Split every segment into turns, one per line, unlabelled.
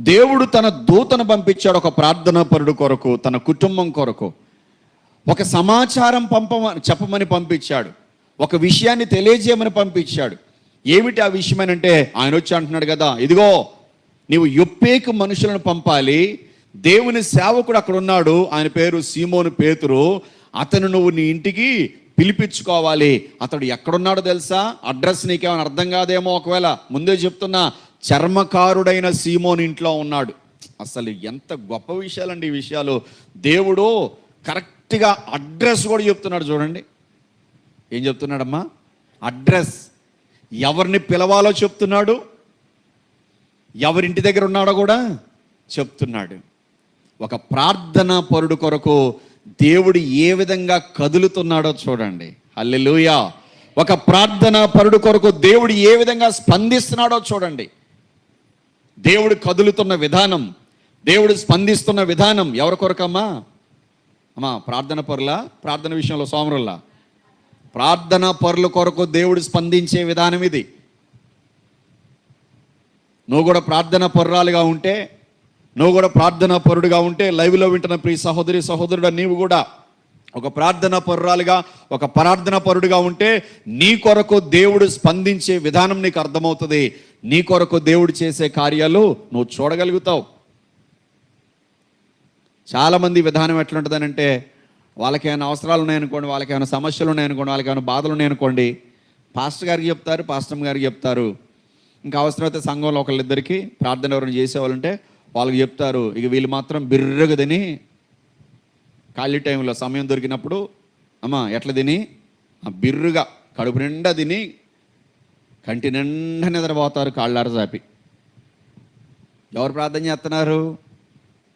దేవుడు తన దూతను పంపించాడు ఒక ప్రార్థనా పరుడు కొరకు తన కుటుంబం కొరకు. ఒక సమాచారం పంపమని చెప్పమని పంపించాడు. ఒక విషయాన్ని తెలియజేయమని పంపించాడు. ఏమిటి ఆ విషయం అని అంటే ఆయన వచ్చి అంటున్నాడు కదా ఇదిగో నీవు యొప్పేకు మనుషులను పంపాలి. దేవుని సేవకుడు అక్కడ ఉన్నాడు. ఆయన పేరు సీమోను పేతురు. అతను నువ్వు నీ ఇంటికి పిలిపించుకోవాలి. అతడు ఎక్కడున్నాడో తెలుసా? అడ్రస్ నీకేమైనా అర్థం కాదేమో ఒకవేళ. ముందే చెప్తున్నా చర్మకారుడైన సీమోని ఇంట్లో ఉన్నాడు. అసలు ఎంత గొప్ప విషయాలండి ఈ విషయాలు. దేవుడు కరెక్ట్గా అడ్రస్ కూడా చెప్తున్నాడు చూడండి. ఏం చెప్తున్నాడమ్మా? అడ్రస్. ఎవరిని పిలవాలో చెప్తున్నాడు? ఎవరింటి దగ్గర ఉన్నాడో కూడా చెప్తున్నాడు. ఒక ప్రార్థన పరుడు కొరకు దేవుడు ఏ విధంగా కదులుతున్నాడో చూడండి. అల్లెలుయా ఒక ప్రార్థన పరుడు కొరకు దేవుడు ఏ విధంగా స్పందిస్తున్నాడో చూడండి. దేవుడు కదులుతున్న విధానం దేవుడు స్పందిస్తున్న విధానం ఎవరి కొరకమ్మా? అమ్మా ప్రార్థన పరులా ప్రార్థన విషయంలో సోమరుల్లా. ప్రార్థన పరుల కొరకు దేవుడు స్పందించే విధానం ఇది. నువ్వు కూడా ప్రార్థన పరురాలుగా ఉంటే నువ్వు కూడా ప్రార్థన పరుడుగా ఉంటే లైవ్లో వింటున్న ప్రియ సహోదరి సహోదరుడు నీవు కూడా ఒక ప్రార్థన పరురాలుగా ఒక ప్రార్థన పరుడుగా ఉంటే నీ కొరకు దేవుడు స్పందించే విధానం నీకు అర్థమవుతుంది. నీ కొరకు దేవుడు చేసే కార్యాలు నువ్వు చూడగలుగుతావు. చాలామంది విధానం ఎట్లుంటుందనంటే వాళ్ళకి ఏమైనా అవసరాలు ఉన్నాయనుకోండి వాళ్ళకి ఏమైనా సమస్యలు ఉన్నాయనుకోండి వాళ్ళకి ఏమైనా బాధలు ఉన్నాయనుకోండి పాస్టర్ గారికి చెప్తారు పాస్టర్ గారికి చెప్తారు. ఇంకా అవసరమైతే సంఘంలో ఒకళ్ళిద్దరికి ప్రార్థన ఎవరైనా చేసేవాళ్ళంటే వాళ్ళకి చెప్తారు. ఇక వీళ్ళు మాత్రం బిర్రగా తిని ఖాళీ టైంలో సమయం దొరికినప్పుడు అమ్మ ఎట్లా తిని? బిర్రుగా కడుపు నిండా తిని కంటి నిండా నిద్రపోతారు కాళ్ళారు చాపి ఎవరు ప్రార్థన చేస్తున్నారు?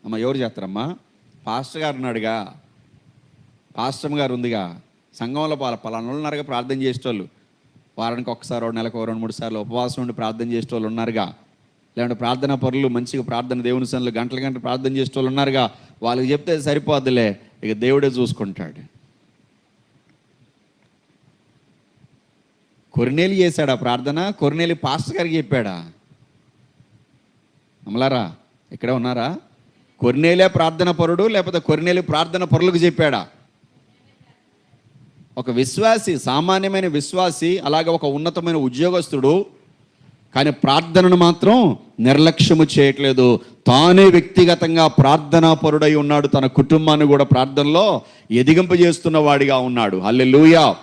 అమ్మ ఎవరు చేస్తారమ్మా? పాస్టర్ గారు ఉన్నాడుగా. పాస్టమ్ గారు ఉందిగా. సంఘంలో పాల పలానా ఉన్నారుగా ప్రార్థన చేసేటోళ్ళు. వారానికి ఒకసారి నెలకు రెండు మూడు సార్లు ఉపవాసం ఉండి ప్రార్థన చేసేటోళ్ళు ఉన్నారుగా. లేదంటే ప్రార్థన పరులు మంచిగా ప్రార్థన దేవుని సన్లు గంటల గంటలు ప్రార్థన చేసేటోళ్ళు ఉన్నారుగా. వాళ్ళకి చెప్తే సరిపోద్దులే. ఇక దేవుడే చూసుకుంటాడు. కొరినేలి చేశాడా ప్రార్థన? కొరినేలి పాస్టర్ గారికి చెప్పాడా? అమలారా ఇక్కడే ఉన్నారా? కొరినేలే ప్రార్థన పరుడు లేకపోతే కొరినేలి ప్రార్థన పరులకు చెప్పాడా? ఒక విశ్వాసి సామాన్యమైన విశ్వాసి అలాగే ఒక ఉన్నతమైన ఉద్యోగస్తుడు కానీ ప్రార్థనను మాత్రం నిర్లక్ష్యము చేయట్లేదు. తానే వ్యక్తిగతంగా ప్రార్థనా పరుడై ఉన్నాడు తన కుటుంబాన్ని కూడా ప్రార్థనలో ఎదిగింపజేస్తున్న వాడిగా ఉన్నాడు. అల్లెలుయా